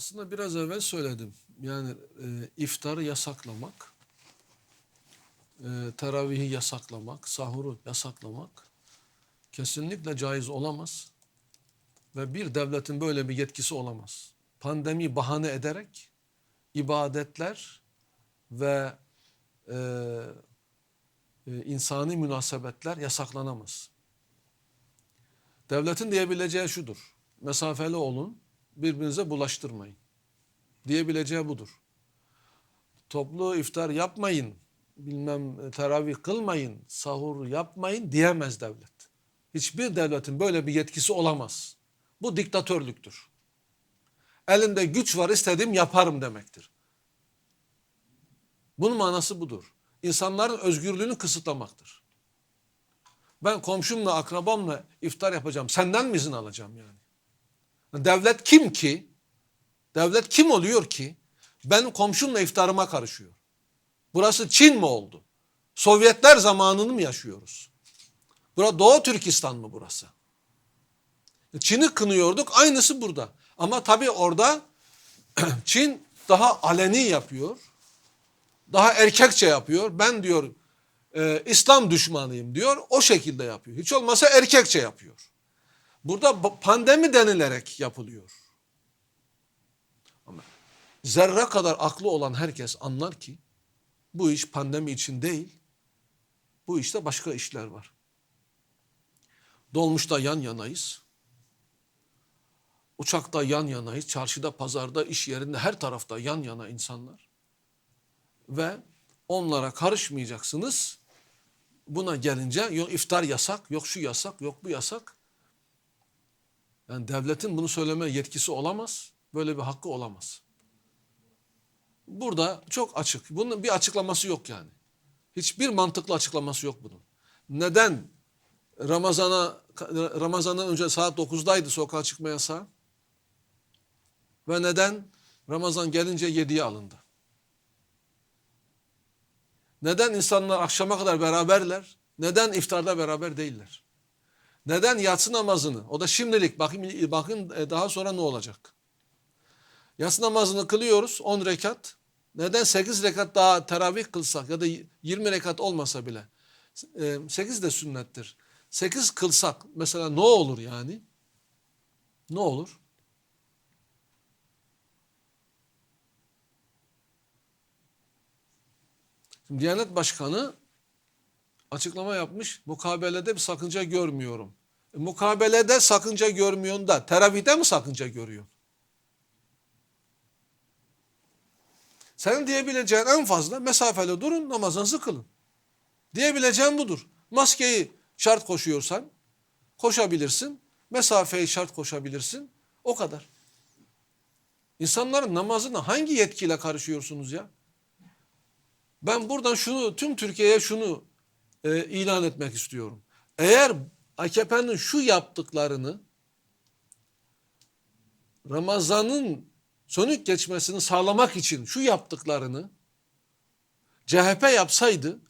Aslında biraz evvel söyledim. Yani e, iftarı yasaklamak, e, teravihi yasaklamak, sahuru yasaklamak kesinlikle caiz olamaz. Ve bir devletin böyle bir yetkisi olamaz. Pandemi bahane ederek ibadetler ve e, e, insani münasebetler yasaklanamaz. Devletin diyebileceği şudur. Mesafeli olun, birbirinize bulaştırmayın. Diyebileceği budur. Toplu iftar yapmayın, bilmem e, teravih kılmayın, sahur yapmayın diyemez devlet. Hiçbir devletin böyle bir yetkisi olamaz. Bu diktatörlüktür. Elinde güç var istediğim yaparım demektir. Bunun manası budur. İnsanların özgürlüğünü kısıtlamaktır. Ben komşumla, akrabamla iftar yapacağım. Senden mi izin alacağım yani? Devlet kim ki? Devlet kim oluyor ki? Benim komşumla iftarıma karışıyor. Burası Çin mi oldu? Sovyetler zamanını mı yaşıyoruz? Burası Doğu Türkistan mı burası? Çin'i kınıyorduk aynısı burada. Ama tabii orada Çin daha aleni yapıyor. Daha erkekçe yapıyor. Ben diyor e, İslam düşmanıyım diyor. O şekilde yapıyor. Hiç olmasa erkekçe yapıyor. Burada pandemi denilerek yapılıyor. Ama zerre kadar aklı olan herkes anlar ki bu iş pandemi için değil. Bu işte başka işler var. Dolmuşta yan yanayız. Uçakta yan yanayız. Çarşıda, pazarda, iş yerinde her tarafta yan yana insanlar. Ve onlara karışmayacaksınız. Buna gelince yok iftar yasak, yok şu yasak, yok bu yasak. Yani devletin bunu söyleme yetkisi olamaz. Böyle bir hakkı olamaz. Burada çok açık. Bunun bir açıklaması yok yani. Hiçbir mantıklı açıklaması yok bunun. Neden Ramazana Ramazan'dan önce saat 9'daydı sokağa çıkma yasağı? Ve neden Ramazan gelince 7'ye alındı? Neden insanlar akşama kadar beraberler? Neden iftarda beraber değiller? Neden yatsı namazını? O da şimdilik bakın, bakın e, daha sonra ne olacak? Yatsı namazını kılıyoruz 10 rekat. Neden 8 rekat daha teravih kılsak ya da 20 rekat olmasa bile 8 de sünnettir. 8 kılsak mesela ne olur yani? Ne olur? Diyanet Başkanı açıklama yapmış. Mukabelede bir sakınca görmüyorum. E, mukabelede sakınca görmüyorsun da teravihde mi sakınca görüyor? Senin diyebileceğin en fazla mesafeli durun namazınızı kılın. Diyebileceğin budur. Maskeyi şart koşuyorsan koşabilirsin. Mesafeyi şart koşabilirsin. O kadar. İnsanların namazına hangi yetkiyle karışıyorsunuz ya? Ben buradan şunu tüm Türkiye'ye şunu e, ilan etmek istiyorum. Eğer AKP'nin şu yaptıklarını Ramazan'ın sönük geçmesini sağlamak için şu yaptıklarını CHP yapsaydı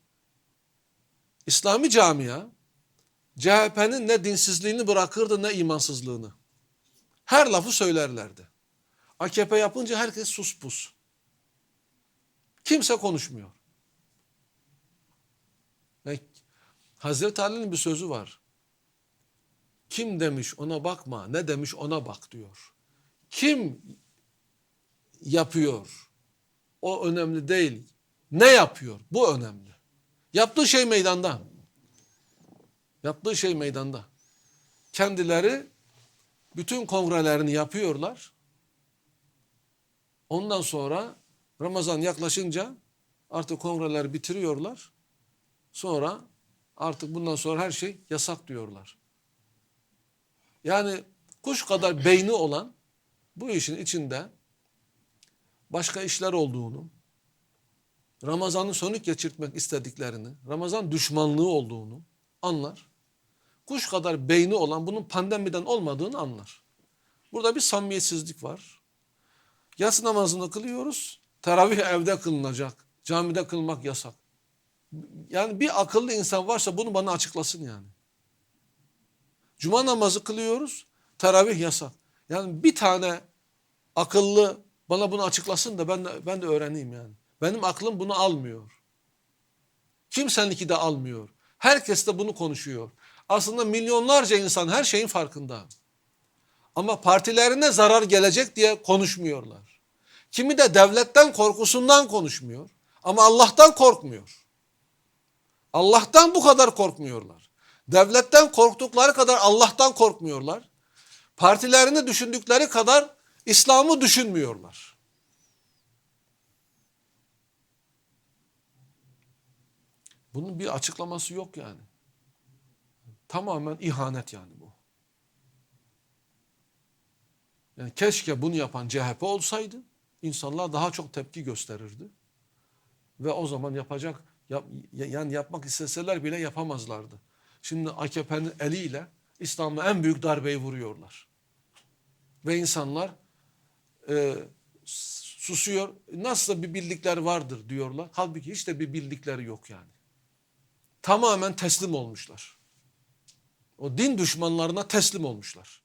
İslami camia CHP'nin ne dinsizliğini bırakırdı ne imansızlığını. Her lafı söylerlerdi. AKP yapınca herkes sus pus. Kimse konuşmuyor. Ve Hazreti Ali'nin bir sözü var. Kim demiş ona bakma, ne demiş ona bak diyor. Kim yapıyor? O önemli değil. Ne yapıyor? Bu önemli. Yaptığı şey meydanda. Yaptığı şey meydanda. Kendileri bütün kongrelerini yapıyorlar. Ondan sonra Ramazan yaklaşınca artık kongreleri bitiriyorlar. Sonra artık bundan sonra her şey yasak diyorlar. Yani kuş kadar beyni olan bu işin içinde başka işler olduğunu, Ramazan'ı sönük geçirtmek istediklerini, Ramazan düşmanlığı olduğunu anlar. Kuş kadar beyni olan bunun pandemiden olmadığını anlar. Burada bir samimiyetsizlik var. Yatsı namazını kılıyoruz. Teravih evde kılınacak. Camide kılmak yasak. Yani bir akıllı insan varsa bunu bana açıklasın yani. Cuma namazı kılıyoruz. Teravih yasak. Yani bir tane akıllı bana bunu açıklasın da ben de, ben de öğreneyim yani. Benim aklım bunu almıyor. Kimseninki de almıyor. Herkes de bunu konuşuyor. Aslında milyonlarca insan her şeyin farkında. Ama partilerine zarar gelecek diye konuşmuyorlar. Kimi de devletten korkusundan konuşmuyor. Ama Allah'tan korkmuyor. Allah'tan bu kadar korkmuyorlar. Devletten korktukları kadar Allah'tan korkmuyorlar. Partilerini düşündükleri kadar İslam'ı düşünmüyorlar. Bunun bir açıklaması yok yani. Tamamen ihanet yani bu. Yani keşke bunu yapan CHP olsaydı insanlar daha çok tepki gösterirdi. Ve o zaman yapacak yap, yani yapmak isteseler bile yapamazlardı. Şimdi AKP'nin eliyle İslam'a en büyük darbeyi vuruyorlar. Ve insanlar e, susuyor. Nasılsa bir bildikleri vardır diyorlar. Halbuki hiç de bir bildikleri yok yani. Tamamen teslim olmuşlar. O din düşmanlarına teslim olmuşlar.